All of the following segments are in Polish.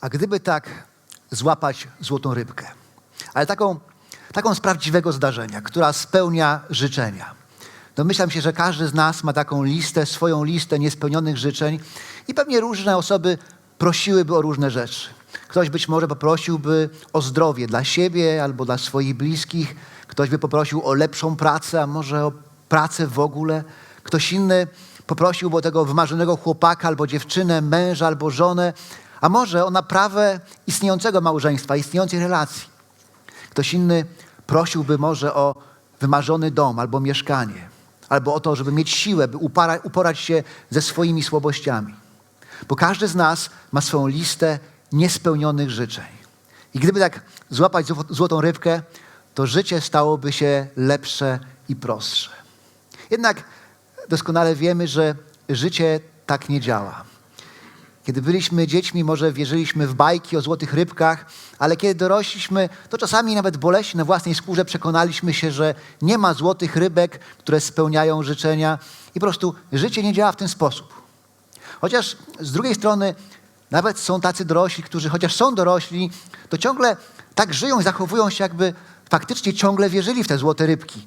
A gdyby tak złapać złotą rybkę, ale taką, taką z prawdziwego zdarzenia, która spełnia życzenia. Domyślam się, że każdy z nas ma taką listę, swoją listę niespełnionych życzeń i pewnie różne osoby prosiłyby o różne rzeczy. Ktoś być może poprosiłby o zdrowie dla siebie albo dla swoich bliskich, ktoś by poprosił o lepszą pracę, a może o pracę w ogóle. Ktoś inny poprosiłby o tego wymarzonego chłopaka albo dziewczynę, męża albo żonę, a może o naprawę istniejącego małżeństwa, istniejącej relacji. Ktoś inny prosiłby może o wymarzony dom albo mieszkanie, albo o to, żeby mieć siłę, by uporać się ze swoimi słabościami. Bo każdy z nas ma swoją listę niespełnionych życzeń. I gdyby tak złapać zł- złotą rybkę, to życie stałoby się lepsze i prostsze. Jednak doskonale wiemy, że życie tak nie działa. Kiedy byliśmy dziećmi, może wierzyliśmy w bajki o złotych rybkach, ale kiedy dorośliśmy, to czasami nawet boleśnie na własnej skórze przekonaliśmy się, że nie ma złotych rybek, które spełniają życzenia i po prostu życie nie działa w ten sposób. Chociaż z drugiej strony nawet są tacy dorośli, którzy chociaż są dorośli, to ciągle tak żyją i zachowują się, jakby faktycznie ciągle wierzyli w te złote rybki.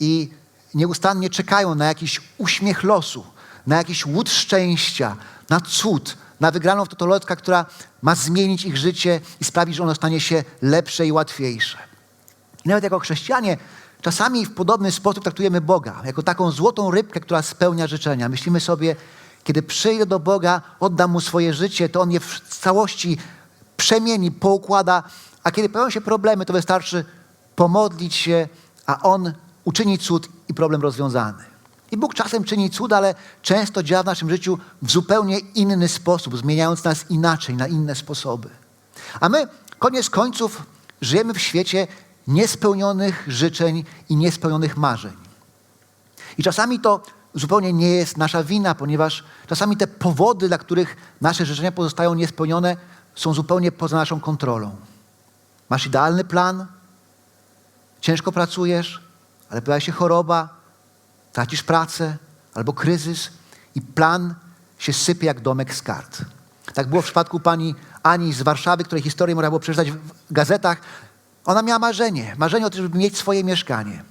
I nieustannie czekają na jakiś uśmiech losu, na jakiś łód szczęścia, na cud, na wygraną w totolotka, która ma zmienić ich życie i sprawić, że ono stanie się lepsze i łatwiejsze. I nawet jako chrześcijanie czasami w podobny sposób traktujemy Boga, jako taką złotą rybkę, która spełnia życzenia. Myślimy sobie, kiedy przyjdę do Boga, oddam Mu swoje życie, to On je w całości przemieni, poukłada, a kiedy pojawią się problemy, to wystarczy pomodlić się, a On uczyni cud i problem rozwiązany. I Bóg czasem czyni cud, ale często działa w naszym życiu w zupełnie inny sposób, zmieniając nas inaczej, na inne sposoby. A my, koniec końców, żyjemy w świecie niespełnionych życzeń i niespełnionych marzeń. I czasami to zupełnie nie jest nasza wina, ponieważ czasami te powody, dla których nasze życzenia pozostają niespełnione, są zupełnie poza naszą kontrolą. Masz idealny plan, ciężko pracujesz, ale pojawia się choroba, tracisz pracę albo kryzys i plan się sypie jak domek z kart. Tak było w przypadku pani Ani z Warszawy, której historię można było przeczytać w gazetach. Ona miała marzenie, marzenie o tym, żeby mieć swoje mieszkanie.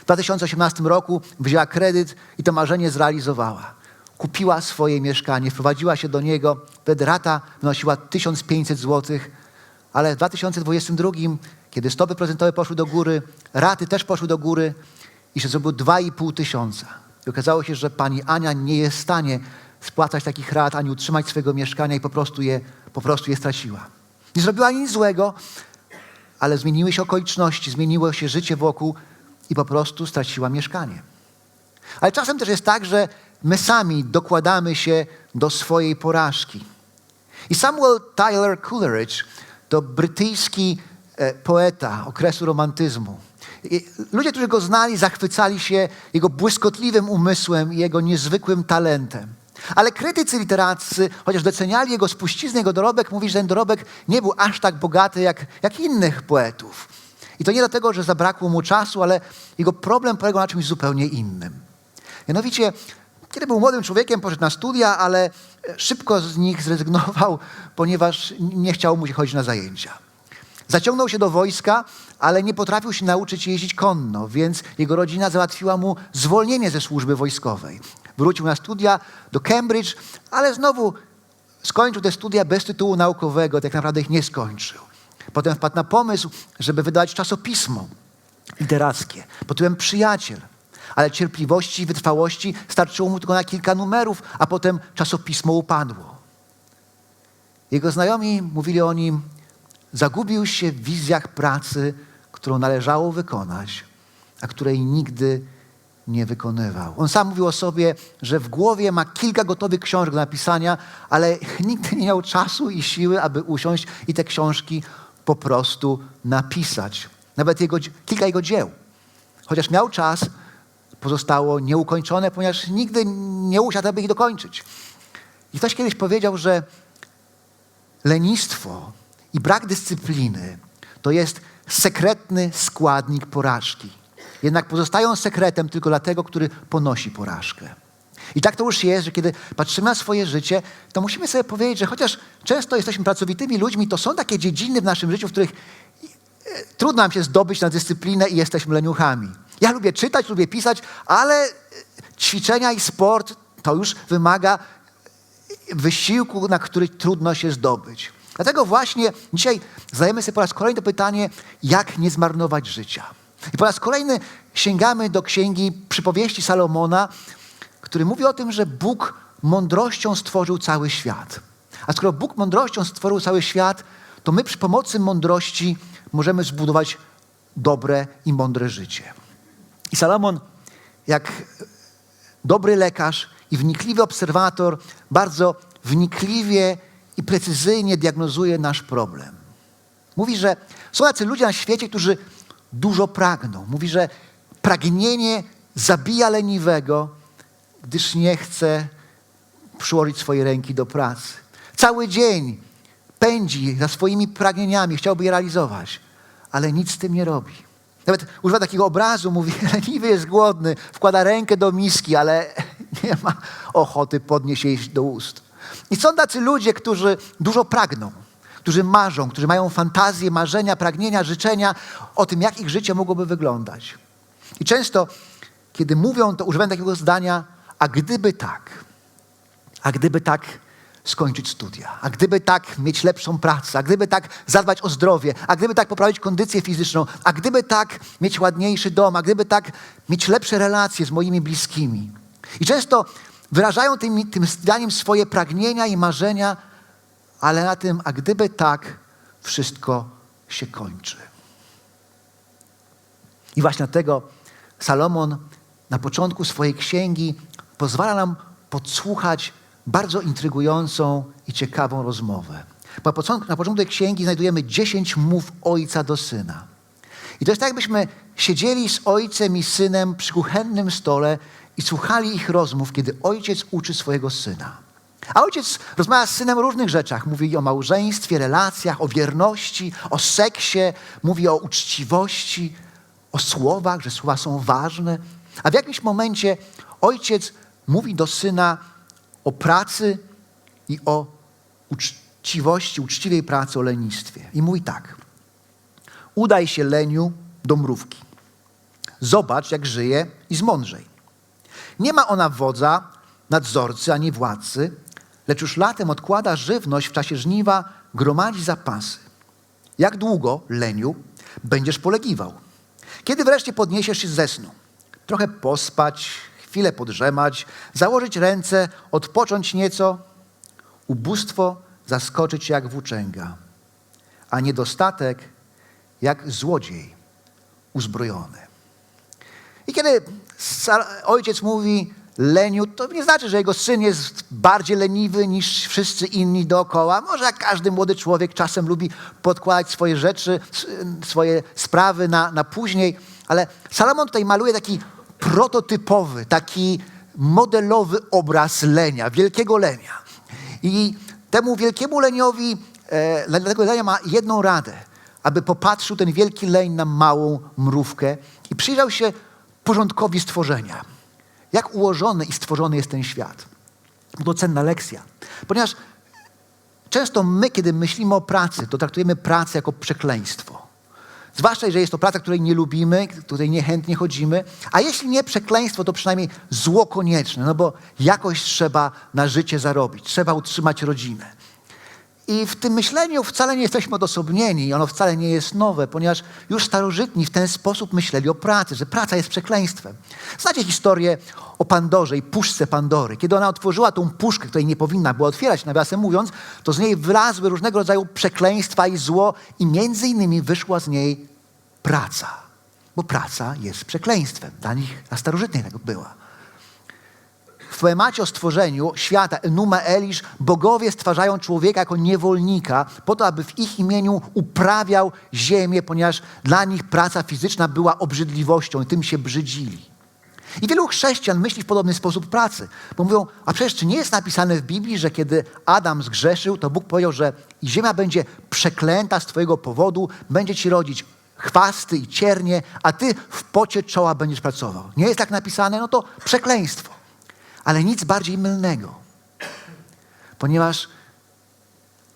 W 2018 roku wzięła kredyt i to marzenie zrealizowała. Kupiła swoje mieszkanie, wprowadziła się do niego, wtedy rata wynosiła 1500 zł, ale w 2022, kiedy stopy procentowe poszły do góry, raty też poszły do góry i się zrobiło 2,5 tysiąca. I okazało się, że pani Ania nie jest w stanie spłacać takich rat, ani utrzymać swojego mieszkania i po prostu je, po prostu je straciła. Nie zrobiła nic złego, ale zmieniły się okoliczności, zmieniło się życie wokół i po prostu straciła mieszkanie. Ale czasem też jest tak, że my sami dokładamy się do swojej porażki. I Samuel Tyler Coleridge to brytyjski e, poeta okresu romantyzmu. Ludzie, którzy go znali, zachwycali się jego błyskotliwym umysłem i jego niezwykłym talentem. Ale krytycy literaccy, chociaż doceniali jego spuściznę, jego dorobek, mówi, że ten dorobek nie był aż tak bogaty jak, jak innych poetów. I to nie dlatego, że zabrakło mu czasu, ale jego problem polegał na czymś zupełnie innym. Mianowicie, kiedy był młodym człowiekiem, poszedł na studia, ale szybko z nich zrezygnował, ponieważ nie chciało mu się chodzić na zajęcia. Zaciągnął się do wojska, ale nie potrafił się nauczyć jeździć konno, więc jego rodzina załatwiła mu zwolnienie ze służby wojskowej. Wrócił na studia do Cambridge, ale znowu skończył te studia bez tytułu naukowego, tak naprawdę ich nie skończył. Potem wpadł na pomysł, żeby wydać czasopismo literackie pod tytułem Przyjaciel. Ale cierpliwości i wytrwałości starczyło mu tylko na kilka numerów, a potem czasopismo upadło. Jego znajomi mówili o nim, zagubił się w wizjach pracy, którą należało wykonać, a której nigdy nie wykonywał. On sam mówił o sobie, że w głowie ma kilka gotowych książek do napisania, ale nigdy nie miał czasu i siły, aby usiąść i te książki po prostu napisać. Nawet jego, kilka jego dzieł. Chociaż miał czas, pozostało nieukończone, ponieważ nigdy nie usiadł, aby ich dokończyć. I ktoś kiedyś powiedział, że lenistwo i brak dyscypliny to jest sekretny składnik porażki. Jednak pozostają sekretem tylko dla tego, który ponosi porażkę. I tak to już jest, że kiedy patrzymy na swoje życie, to musimy sobie powiedzieć, że chociaż często jesteśmy pracowitymi ludźmi, to są takie dziedziny w naszym życiu, w których e, trudno nam się zdobyć na dyscyplinę i jesteśmy leniuchami. Ja lubię czytać, lubię pisać, ale e, ćwiczenia i sport to już wymaga wysiłku, na który trudno się zdobyć. Dlatego właśnie dzisiaj zadajemy sobie po raz kolejny to pytanie, jak nie zmarnować życia. I po raz kolejny sięgamy do księgi przypowieści Salomona, który mówi o tym, że Bóg mądrością stworzył cały świat. A skoro Bóg mądrością stworzył cały świat, to my przy pomocy mądrości możemy zbudować dobre i mądre życie. I Salomon, jak dobry lekarz i wnikliwy obserwator, bardzo wnikliwie i precyzyjnie diagnozuje nasz problem. Mówi, że są tacy ludzie na świecie, którzy dużo pragną. Mówi, że pragnienie zabija leniwego, gdyż nie chce przyłożyć swojej ręki do pracy. Cały dzień pędzi za swoimi pragnieniami, chciałby je realizować, ale nic z tym nie robi. Nawet używa takiego obrazu, mówi, leniwy jest głodny, wkłada rękę do miski, ale nie ma ochoty podnieść jej do ust. I są tacy ludzie, którzy dużo pragną, którzy marzą, którzy mają fantazje, marzenia, pragnienia, życzenia o tym, jak ich życie mogłoby wyglądać. I często, kiedy mówią, to używają takiego zdania, a gdyby tak, a gdyby tak skończyć studia, a gdyby tak mieć lepszą pracę, a gdyby tak zadbać o zdrowie, a gdyby tak poprawić kondycję fizyczną, a gdyby tak mieć ładniejszy dom, a gdyby tak mieć lepsze relacje z moimi bliskimi. I często wyrażają tym, tym zdaniem swoje pragnienia i marzenia, ale na tym, a gdyby tak, wszystko się kończy. I właśnie dlatego Salomon na początku swojej księgi pozwala nam podsłuchać bardzo intrygującą i ciekawą rozmowę. Na początku, na początku tej księgi znajdujemy dziesięć mów ojca do syna. I to jest tak, jakbyśmy siedzieli z ojcem i synem przy kuchennym stole i słuchali ich rozmów, kiedy ojciec uczy swojego syna. A ojciec rozmawia z synem o różnych rzeczach. Mówi o małżeństwie, relacjach, o wierności, o seksie, mówi o uczciwości, o słowach, że słowa są ważne. A w jakimś momencie ojciec mówi do syna o pracy i o uczciwości, uczciwej pracy, o lenistwie. I mówi tak. Udaj się, leniu, do mrówki. Zobacz, jak żyje i zmądrzej. Nie ma ona wodza, nadzorcy ani władcy, lecz już latem odkłada żywność w czasie żniwa, gromadzi zapasy. Jak długo, leniu, będziesz polegiwał? Kiedy wreszcie podniesiesz się ze snu? Trochę pospać, chwilę podrzemać, założyć ręce, odpocząć nieco. Ubóstwo zaskoczyć jak włóczęga, a niedostatek jak złodziej uzbrojony. I kiedy ojciec mówi leniu, to nie znaczy, że jego syn jest bardziej leniwy niż wszyscy inni dookoła. Może jak każdy młody człowiek czasem lubi podkładać swoje rzeczy, swoje sprawy na, na później, ale Salomon tutaj maluje taki prototypowy, taki modelowy obraz lenia, wielkiego lenia. I temu wielkiemu leniowi, e, tego lenia ma jedną radę, aby popatrzył ten wielki leń na małą mrówkę i przyjrzał się porządkowi stworzenia. Jak ułożony i stworzony jest ten świat. To cenna lekcja. Ponieważ często my, kiedy myślimy o pracy, to traktujemy pracę jako przekleństwo. Zwłaszcza, jeżeli jest to praca, której nie lubimy, której niechętnie chodzimy. A jeśli nie przekleństwo, to przynajmniej zło konieczne, no bo jakoś trzeba na życie zarobić, trzeba utrzymać rodzinę. I w tym myśleniu wcale nie jesteśmy odosobnieni, ono wcale nie jest nowe, ponieważ już starożytni w ten sposób myśleli o pracy, że praca jest przekleństwem. Znacie historię o Pandorze i puszce Pandory. Kiedy ona otworzyła tą puszkę, której nie powinna była otwierać, nawiasem mówiąc, to z niej wylazły różnego rodzaju przekleństwa i zło i między innymi wyszła z niej praca. Bo praca jest przekleństwem. Dla nich na starożytnej tak była w poemacie o stworzeniu świata Enuma Elish bogowie stwarzają człowieka jako niewolnika po to, aby w ich imieniu uprawiał ziemię, ponieważ dla nich praca fizyczna była obrzydliwością i tym się brzydzili. I wielu chrześcijan myśli w podobny sposób pracy, bo mówią, a przecież czy nie jest napisane w Biblii, że kiedy Adam zgrzeszył, to Bóg powiedział, że ziemia będzie przeklęta z twojego powodu, będzie ci rodzić chwasty i ciernie, a ty w pocie czoła będziesz pracował. Nie jest tak napisane? No to przekleństwo. Ale nic bardziej mylnego. Ponieważ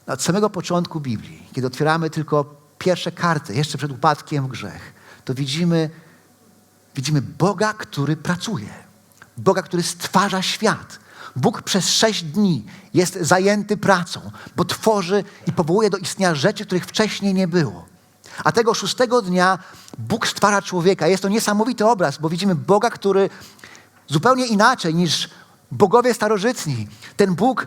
od samego początku Biblii, kiedy otwieramy tylko pierwsze karty, jeszcze przed upadkiem w grzech, to widzimy, widzimy Boga, który pracuje. Boga, który stwarza świat. Bóg przez sześć dni jest zajęty pracą, bo tworzy i powołuje do istnienia rzeczy, których wcześniej nie było. A tego szóstego dnia Bóg stwarza człowieka. Jest to niesamowity obraz, bo widzimy Boga, który zupełnie inaczej niż bogowie starożytni. Ten Bóg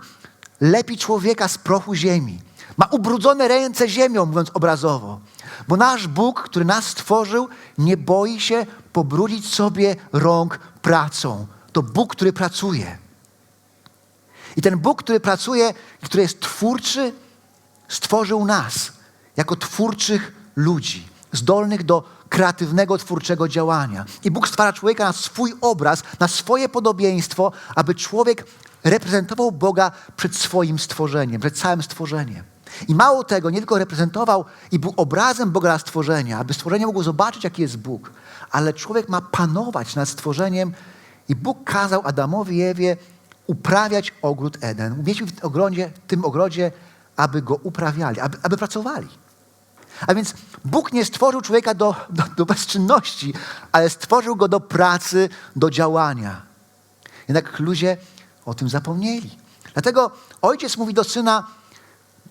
lepi człowieka z prochu ziemi. Ma ubrudzone ręce ziemią, mówiąc obrazowo. Bo nasz Bóg, który nas stworzył, nie boi się pobrudzić sobie rąk pracą. To Bóg, który pracuje. I ten Bóg, który pracuje, który jest twórczy, stworzył nas jako twórczych ludzi, zdolnych do kreatywnego, twórczego działania. I Bóg stwarza człowieka na swój obraz, na swoje podobieństwo, aby człowiek reprezentował Boga przed swoim stworzeniem, przed całym stworzeniem. I mało tego, nie tylko reprezentował i był obrazem Boga na stworzenia, aby stworzenie mogło zobaczyć, jaki jest Bóg, ale człowiek ma panować nad stworzeniem i Bóg kazał Adamowi i Ewie uprawiać ogród Eden. Umieścił w ogrodzie, tym ogrodzie, aby go uprawiali, aby, aby pracowali. A więc Bóg nie stworzył człowieka do, do, do bezczynności, ale stworzył go do pracy, do działania. Jednak ludzie o tym zapomnieli. Dlatego ojciec mówi do syna,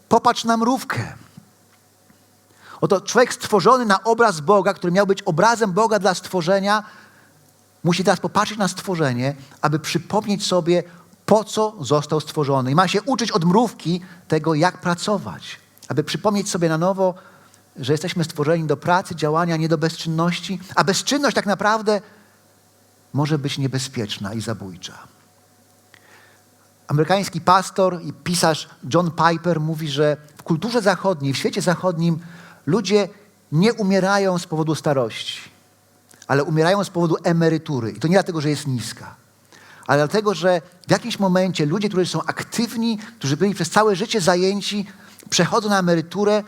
popatrz na mrówkę. Oto człowiek stworzony na obraz Boga, który miał być obrazem Boga dla stworzenia, musi teraz popatrzeć na stworzenie, aby przypomnieć sobie, po co został stworzony. I ma się uczyć od mrówki tego, jak pracować. Aby przypomnieć sobie na nowo, że jesteśmy stworzeni do pracy, działania, nie do bezczynności, a bezczynność tak naprawdę może być niebezpieczna i zabójcza. Amerykański pastor i pisarz John Piper mówi, że w kulturze zachodniej, w świecie zachodnim ludzie nie umierają z powodu starości, ale umierają z powodu emerytury. I to nie dlatego, że jest niska, ale dlatego, że w jakimś momencie ludzie, którzy są aktywni, którzy byli przez całe życie zajęci, przechodzą na emeryturę,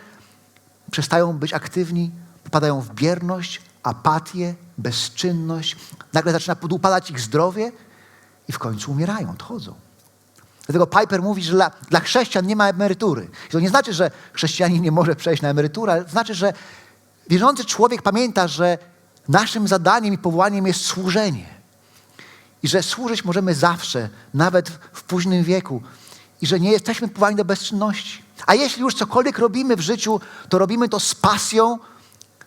przestają być aktywni, popadają w bierność, apatię, bezczynność. Nagle zaczyna podupadać ich zdrowie i w końcu umierają, odchodzą. Dlatego Piper mówi, że dla, dla chrześcijan nie ma emerytury. I to nie znaczy, że chrześcijanin nie może przejść na emeryturę, ale to znaczy, że wierzący człowiek pamięta, że naszym zadaniem i powołaniem jest służenie. I że służyć możemy zawsze, nawet w późnym wieku. I że nie jesteśmy powołani do bezczynności. A jeśli już cokolwiek robimy w życiu, to robimy to z pasją,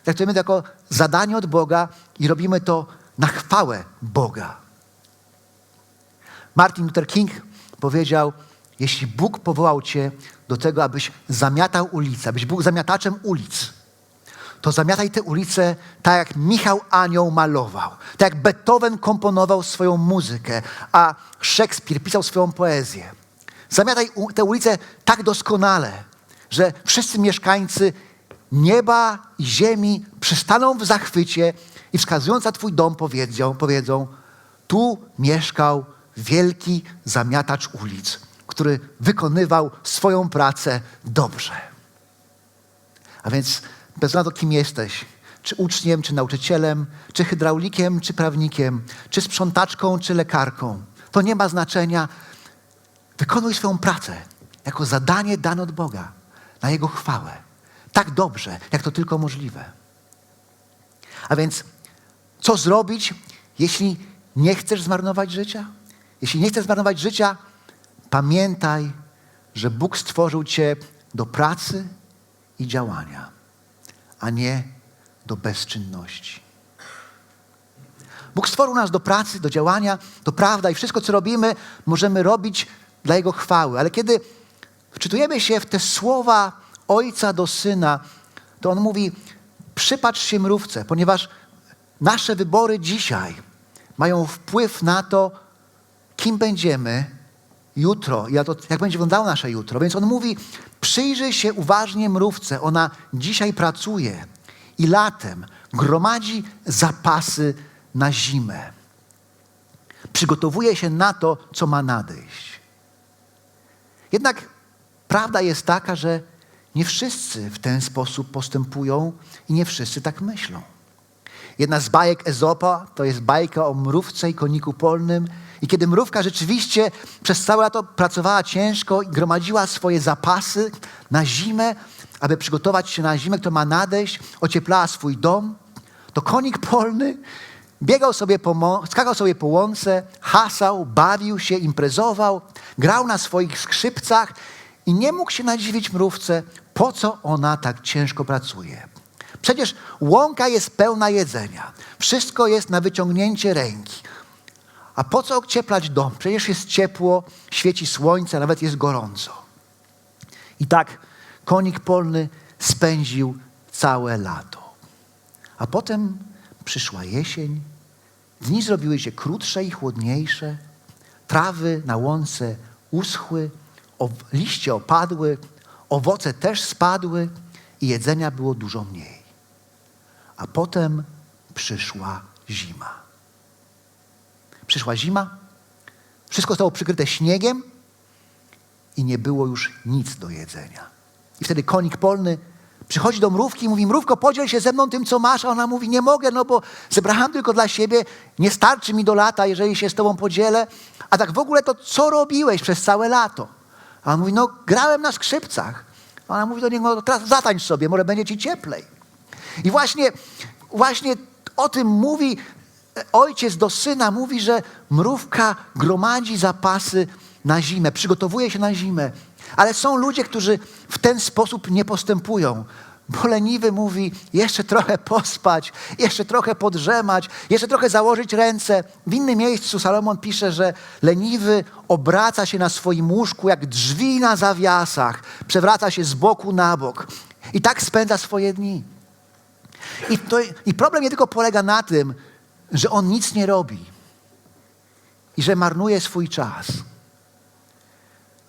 traktujemy to jako zadanie od Boga i robimy to na chwałę Boga. Martin Luther King powiedział, jeśli Bóg powołał cię do tego, abyś zamiatał ulicę, abyś był zamiataczem ulic, to zamiataj te ulice tak jak Michał Anioł malował, tak jak Beethoven komponował swoją muzykę, a Szekspir pisał swoją poezję. Zamiataj te ulice tak doskonale, że wszyscy mieszkańcy nieba i ziemi przystaną w zachwycie i wskazując na Twój dom powiedzą, powiedzą tu mieszkał wielki zamiatacz ulic, który wykonywał swoją pracę dobrze. A więc bez względu kim jesteś, czy uczniem, czy nauczycielem, czy hydraulikiem, czy prawnikiem, czy sprzątaczką, czy lekarką, to nie ma znaczenia. Wykonuj swoją pracę jako zadanie dane od Boga na Jego chwałę. Tak dobrze, jak to tylko możliwe. A więc, co zrobić, jeśli nie chcesz zmarnować życia? Jeśli nie chcesz zmarnować życia, pamiętaj, że Bóg stworzył cię do pracy i działania, a nie do bezczynności. Bóg stworzył nas do pracy, do działania, to prawda i wszystko, co robimy, możemy robić dla Jego chwały. Ale kiedy wczytujemy się w te słowa Ojca do Syna, to On mówi, przypatrz się mrówce, ponieważ nasze wybory dzisiaj mają wpływ na to, kim będziemy jutro, jak, będzie wyglądało nasze jutro. Więc on mówi, przyjrzyj się uważnie mrówce, ona dzisiaj pracuje i latem gromadzi zapasy na zimę. Przygotowuje się na to, co ma nadejść. Jednak prawda jest taka, że nie wszyscy w ten sposób postępują i nie wszyscy tak myślą. Jedna z bajek Ezopa to jest bajka o mrówce i koniku polnym I kiedy mrówka rzeczywiście przez całe lato pracowała ciężko i gromadziła swoje zapasy na zimę, aby przygotować się na zimę, która ma nadejść, ocieplała swój dom, to konik polny biegał sobie po, skakał sobie po łące, hasał, bawił się, imprezował, grał na swoich skrzypcach i nie mógł się nadziwić mrówce, po co ona tak ciężko pracuje. Przecież łąka jest pełna jedzenia. Wszystko jest na wyciągnięcie ręki. A po co ocieplać dom? Przecież jest ciepło, świeci słońce, nawet jest gorąco. I tak konik polny spędził całe lato. A potem przyszła jesień, dni zrobiły się krótsze i chłodniejsze, trawy na łące uschły, liście opadły, owoce też spadły i jedzenia było dużo mniej. A potem przyszła zima. Przyszła zima, wszystko zostało przykryte śniegiem i nie było już nic do jedzenia. I wtedy konik polny przychodzi do mrówki i mówi, mrówko, podziel się ze mną tym, co masz. A ona mówi, nie mogę, no bo zebrałam tylko dla siebie, nie starczy mi do lata, jeżeli się z tobą podzielę. A tak w ogóle to co robiłeś przez całe lato? A on mówi, no grałem na skrzypcach. A ona mówi do niego, no teraz zatańcz sobie, może będzie ci cieplej. I właśnie, właśnie o tym mówi ojciec do syna, mówi, że mrówka gromadzi zapasy na zimę, przygotowuje się na zimę. Ale są ludzie, którzy w ten sposób nie postępują. Bo leniwy mówi, jeszcze trochę pospać, jeszcze trochę podrzemać, jeszcze trochę założyć ręce. W innym miejscu Salomon pisze, że leniwy obraca się na swoim łóżku jak drzwi na zawiasach, przewraca się z boku na bok i tak spędza swoje dni. I, to, I problem nie tylko polega na tym, że on nic nie robi i że marnuje swój czas,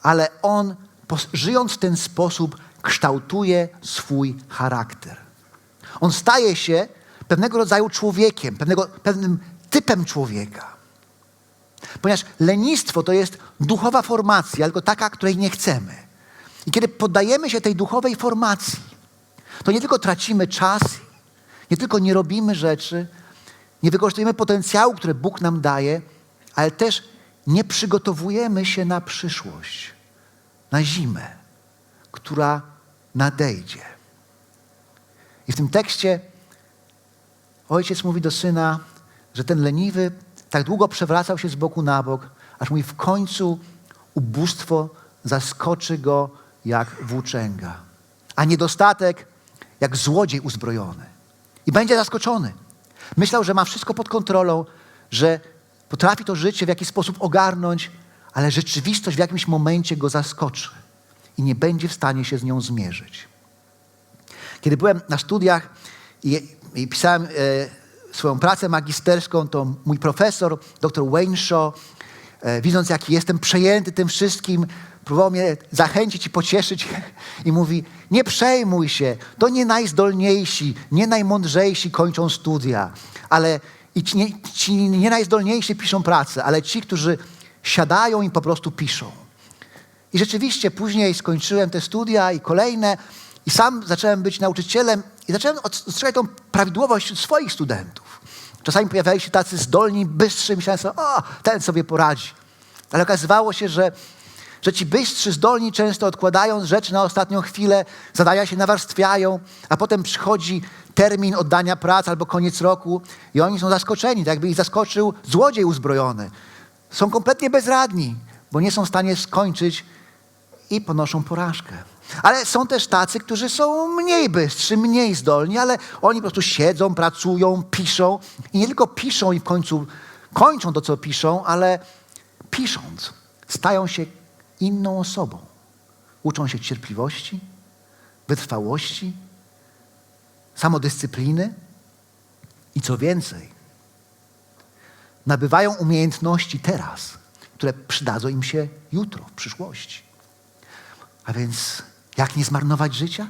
ale on, żyjąc w ten sposób, kształtuje swój charakter. On staje się pewnego rodzaju człowiekiem, pewnego, pewnym typem człowieka. Ponieważ lenistwo to jest duchowa formacja, tylko taka, której nie chcemy. I kiedy poddajemy się tej duchowej formacji, to nie tylko tracimy czas, nie tylko nie robimy rzeczy, nie wykorzystujemy potencjału, który Bóg nam daje, ale też nie przygotowujemy się na przyszłość, na zimę, która nadejdzie. I w tym tekście ojciec mówi do syna, że ten leniwy tak długo przewracał się z boku na bok, aż mówi w końcu ubóstwo zaskoczy go jak włóczęga, a niedostatek jak złodziej uzbrojony. I będzie zaskoczony. Myślał, że ma wszystko pod kontrolą, że potrafi to życie w jakiś sposób ogarnąć, ale rzeczywistość w jakimś momencie go zaskoczy i nie będzie w stanie się z nią zmierzyć. Kiedy byłem na studiach i, i pisałem e, swoją pracę magisterską, to mój profesor, dr Wayne Shaw, e, widząc jaki jestem przejęty tym wszystkim, próbował mnie zachęcić i pocieszyć i mówi, nie przejmuj się, to nie najzdolniejsi, nie najmądrzejsi kończą studia, ale i ci nie, ci nie najzdolniejsi piszą pracę, ale ci, którzy siadają i po prostu piszą. I rzeczywiście później skończyłem te studia i kolejne i sam zacząłem być nauczycielem i zacząłem ostrzegać tą prawidłowość swoich studentów. Czasami pojawiali się tacy zdolni, bystrzy, myślałem sobie, o, ten sobie poradzi. Ale okazywało się, że, że ci bystrzy, zdolni często odkładają rzeczy na ostatnią chwilę, zadania się nawarstwiają, a potem przychodzi termin oddania prac albo koniec roku i oni są zaskoczeni, tak jakby ich zaskoczył złodziej uzbrojony. Są kompletnie bezradni, bo nie są w stanie skończyć i ponoszą porażkę. Ale są też tacy, którzy są mniej bystrzy, mniej zdolni, ale oni po prostu siedzą, pracują, piszą i nie tylko piszą i w końcu kończą to, co piszą, ale pisząc stają się inną osobą. Uczą się cierpliwości, wytrwałości, samodyscypliny i co więcej, nabywają umiejętności teraz, które przydadzą im się jutro, w przyszłości. A więc jak nie zmarnować życia?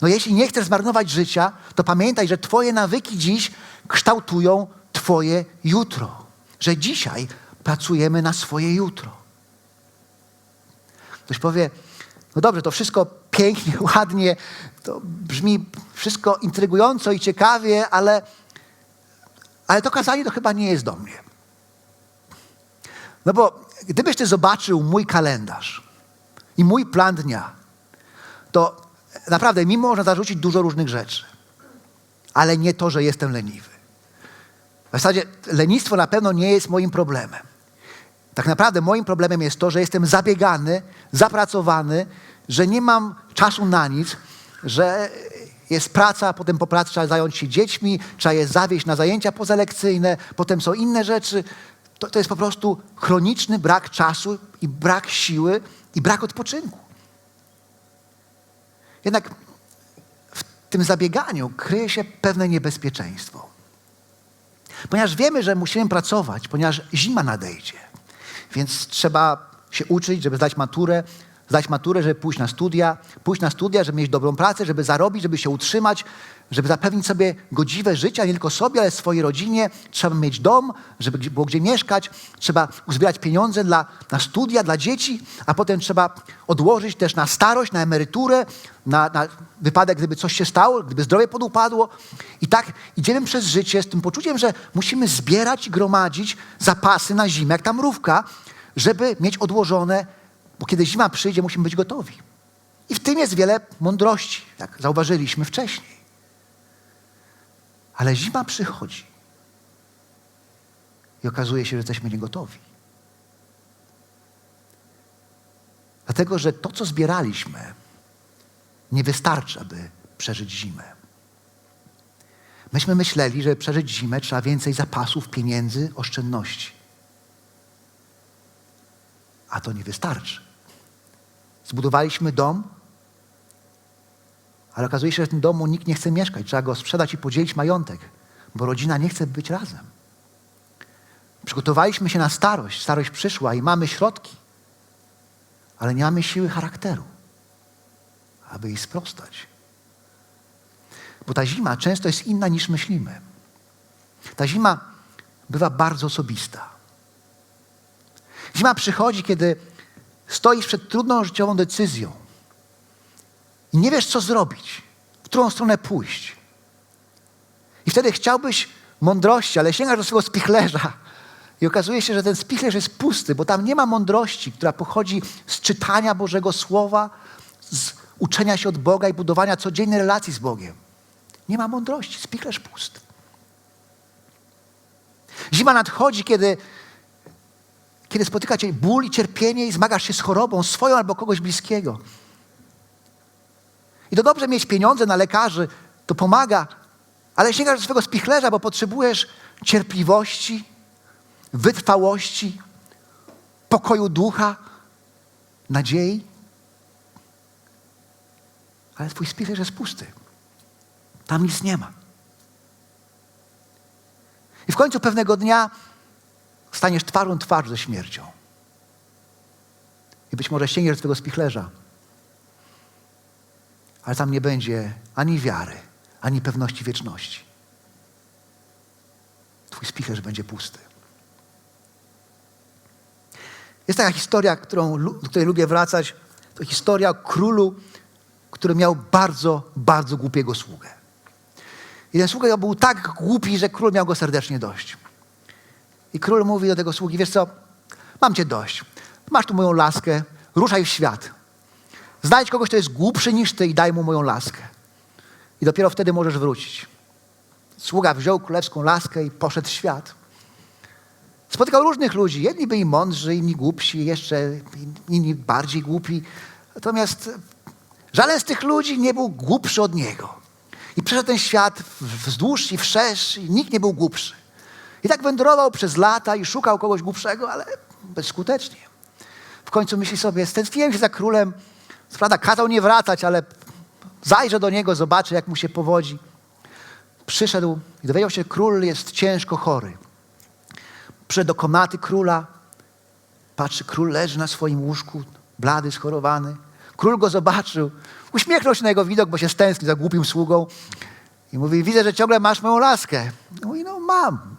No jeśli nie chcesz zmarnować życia, to pamiętaj, że twoje nawyki dziś kształtują twoje jutro. Że dzisiaj pracujemy na swoje jutro. Ktoś powie, no dobrze, to wszystko pięknie, ładnie, to brzmi wszystko intrygująco i ciekawie, ale, ale to kazanie to chyba nie jest do mnie. No bo gdybyś ty zobaczył mój kalendarz i mój plan dnia, to naprawdę mi można zarzucić dużo różnych rzeczy, ale nie to, że jestem leniwy. W zasadzie lenistwo na pewno nie jest moim problemem. Tak naprawdę moim problemem jest to, że jestem zabiegany, zapracowany, że nie mam czasu na nic, że jest praca, potem po pracy trzeba zająć się dziećmi, trzeba je zawieźć na zajęcia pozalekcyjne, potem są inne rzeczy. To, to jest po prostu chroniczny brak czasu i brak siły i brak odpoczynku. Jednak w tym zabieganiu kryje się pewne niebezpieczeństwo. Ponieważ wiemy, że musimy pracować, ponieważ zima nadejdzie. Więc trzeba się uczyć, żeby zdać maturę, zdać maturę, żeby pójść na studia, pójść na studia, żeby mieć dobrą pracę, żeby zarobić, żeby się utrzymać, żeby zapewnić sobie godziwe życie, nie tylko sobie, ale swojej rodzinie. Trzeba mieć dom, żeby było gdzie mieszkać, trzeba uzbierać pieniądze dla, na studia, dla dzieci, a potem trzeba odłożyć też na starość, na emeryturę, na, na wypadek, gdyby coś się stało, gdyby zdrowie podupadło. I tak idziemy przez życie z tym poczuciem, że musimy zbierać i gromadzić zapasy na zimę, jak ta mrówka, żeby mieć odłożone, bo kiedy zima przyjdzie, musimy być gotowi. I w tym jest wiele mądrości, jak zauważyliśmy wcześniej. Ale zima przychodzi i okazuje się, że jesteśmy niegotowi. Dlatego, że to, co zbieraliśmy, nie wystarcza, by przeżyć zimę. Myśmy myśleli, że przeżyć zimę trzeba więcej zapasów, pieniędzy, oszczędności. A to nie wystarczy. Zbudowaliśmy dom, ale okazuje się, że w tym domu nikt nie chce mieszkać. Trzeba go sprzedać i podzielić majątek, bo rodzina nie chce być razem. Przygotowaliśmy się na starość. Starość przyszła i mamy środki, ale nie mamy siły charakteru, aby jej sprostać. Bo ta zima często jest inna niż myślimy. Ta zima bywa bardzo osobista. Zima przychodzi, kiedy stoisz przed trudną życiową decyzją i nie wiesz, co zrobić, w którą stronę pójść. I wtedy chciałbyś mądrości, ale sięgasz do swojego spichlerza i okazuje się, że ten spichlerz jest pusty, bo tam nie ma mądrości, która pochodzi z czytania Bożego Słowa, z uczenia się od Boga i budowania codziennej relacji z Bogiem. Nie ma mądrości, spichlerz pusty. Zima nadchodzi, kiedy, kiedy spotyka cię ból i cierpienie i zmagasz się z chorobą, swoją albo kogoś bliskiego. I to dobrze mieć pieniądze na lekarzy, to pomaga, ale sięgasz do swojego spichlerza, bo potrzebujesz cierpliwości, wytrwałości, pokoju ducha, nadziei. Ale twój spichlerz jest pusty. Tam nic nie ma. I w końcu pewnego dnia staniesz twarzą twarz ze śmiercią. I być może sięgniesz do twojego spichlerza ale tam nie będzie ani wiary, ani pewności wieczności. Twój spichlerz będzie pusty. Jest taka historia, którą, do której lubię wracać. To historia królu, który miał bardzo, bardzo głupiego sługę. I ten sługa był tak głupi, że król miał go serdecznie dość. I król mówi do tego sługi, wiesz co, mam cię dość. Masz tu moją laskę, ruszaj w świat. Znajdź kogoś, kto jest głupszy niż ty i daj mu moją laskę. I dopiero wtedy możesz wrócić. Sługa wziął królewską laskę i poszedł w świat. Spotykał różnych ludzi. Jedni byli mądrzy, inni głupsi, jeszcze inni bardziej głupi. Natomiast żaden z tych ludzi nie był głupszy od niego. I przeszedł ten świat wzdłuż i wszerz i nikt nie był głupszy. I tak wędrował przez lata i szukał kogoś głupszego, ale bezskutecznie. W końcu myśli sobie, stęskniłem się za królem, co kazał nie wracać, ale zajrzę do niego, zobaczę, jak mu się powodzi. Przyszedł i dowiedział się, że król jest ciężko chory. Przyszedł do komnaty króla. Patrzy, król leży na swoim łóżku, blady, schorowany. Król go zobaczył. Uśmiechnął się na jego widok, bo się stęsknił za głupim sługą. I mówi, widzę, że ciągle masz moją laskę. Mówi, no mam,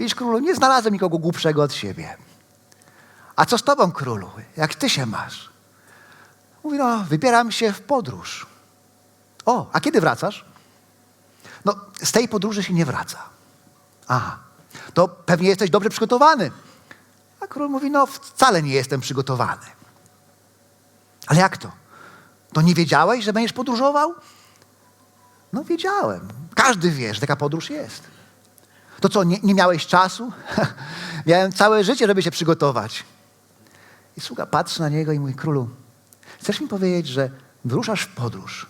Widzisz, królu, nie znalazłem nikogo głupszego od siebie. A co z tobą, królu? Jak ty się masz? Mówi, no, wybieram się w podróż. O, a kiedy wracasz? No, z tej podróży się nie wraca. Aha, to pewnie jesteś dobrze przygotowany. A król mówi, no wcale nie jestem przygotowany. Ale jak to? To nie wiedziałeś, że będziesz podróżował? No wiedziałem. Każdy wie, że taka podróż jest. To co, nie, nie miałeś czasu? Miałem całe życie, żeby się przygotować. I sługa patrzy na niego i mówi, królu, chcesz mi powiedzieć, że wyruszasz w podróż,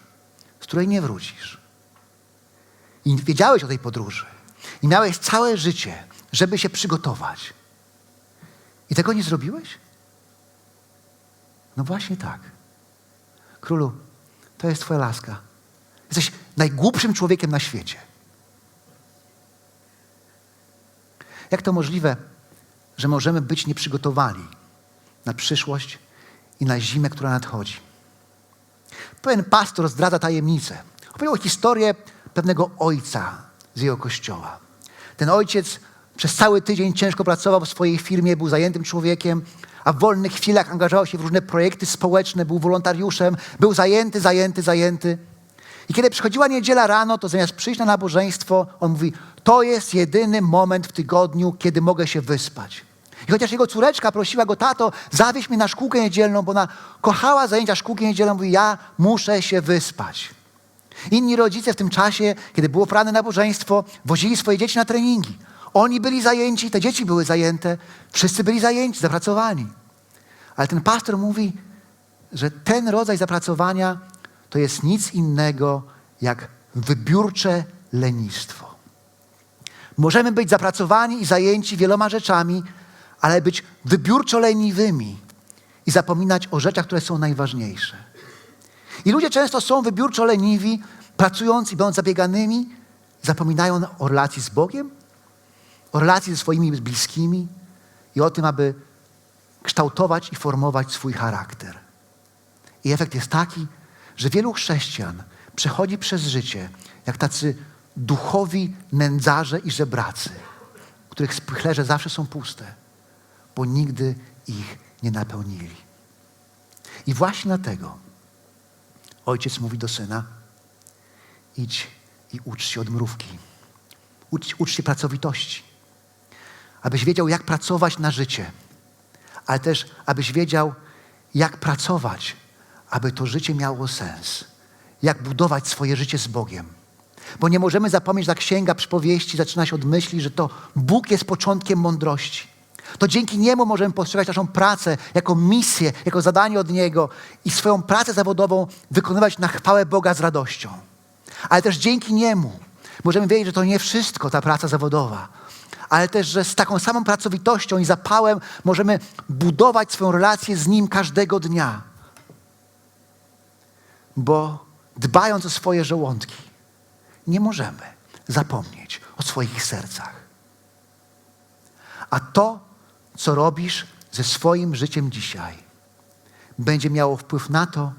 z której nie wrócisz. I wiedziałeś o tej podróży. I miałeś całe życie, żeby się przygotować. I tego nie zrobiłeś? No właśnie tak. Królu, to jest Twoja laska. Jesteś najgłupszym człowiekiem na świecie. Jak to możliwe, że możemy być nieprzygotowani na przyszłość i na zimę, która nadchodzi? Pewien pastor zdradza tajemnicę. Opowiedział historię pewnego ojca z jego kościoła. Ten ojciec przez cały tydzień ciężko pracował w swojej firmie, był zajętym człowiekiem, a w wolnych chwilach angażował się w różne projekty społeczne, był wolontariuszem, był zajęty, zajęty, zajęty. I kiedy przychodziła niedziela rano, to zamiast przyjść na nabożeństwo, on mówi: To jest jedyny moment w tygodniu, kiedy mogę się wyspać. I chociaż jego córeczka prosiła go, tato, zawieź mnie na szkółkę niedzielną, bo ona kochała zajęcia szkółki niedzielną, mówi: Ja muszę się wyspać. Inni rodzice w tym czasie, kiedy było prane nabożeństwo, wozili swoje dzieci na treningi. Oni byli zajęci, te dzieci były zajęte, wszyscy byli zajęci, zapracowani. Ale ten pastor mówi, że ten rodzaj zapracowania to jest nic innego jak wybiórcze lenistwo. Możemy być zapracowani i zajęci wieloma rzeczami, ale być wybiórczo leniwymi i zapominać o rzeczach, które są najważniejsze. I ludzie często są wybiórczo leniwi, pracując i będąc zabieganymi, zapominają o relacji z Bogiem, o relacji ze swoimi bliskimi i o tym, aby kształtować i formować swój charakter. I efekt jest taki, że wielu chrześcijan przechodzi przez życie jak tacy duchowi nędzarze i żebracy, których spychlerze zawsze są puste, bo nigdy ich nie napełnili. I właśnie dlatego ojciec mówi do syna: idź i ucz się od mrówki. Ucz, ucz się pracowitości. Abyś wiedział, jak pracować na życie, ale też abyś wiedział, jak pracować, aby to życie miało sens. Jak budować swoje życie z Bogiem. Bo nie możemy zapomnieć, że ta księga przypowieści zaczyna się od myśli, że to Bóg jest początkiem mądrości. To dzięki Niemu możemy postrzegać naszą pracę jako misję, jako zadanie od Niego i swoją pracę zawodową wykonywać na chwałę Boga z radością. Ale też dzięki Niemu możemy wiedzieć, że to nie wszystko ta praca zawodowa, ale też, że z taką samą pracowitością i zapałem możemy budować swoją relację z Nim każdego dnia. Bo dbając o swoje żołądki, nie możemy zapomnieć o swoich sercach. A to, co robisz ze swoim życiem dzisiaj, będzie miało wpływ na to,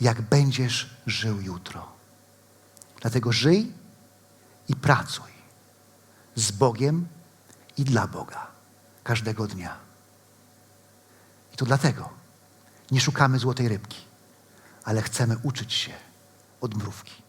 jak będziesz żył jutro. Dlatego żyj i pracuj z Bogiem i dla Boga każdego dnia. I to dlatego nie szukamy złotej rybki, ale chcemy uczyć się od mrówki.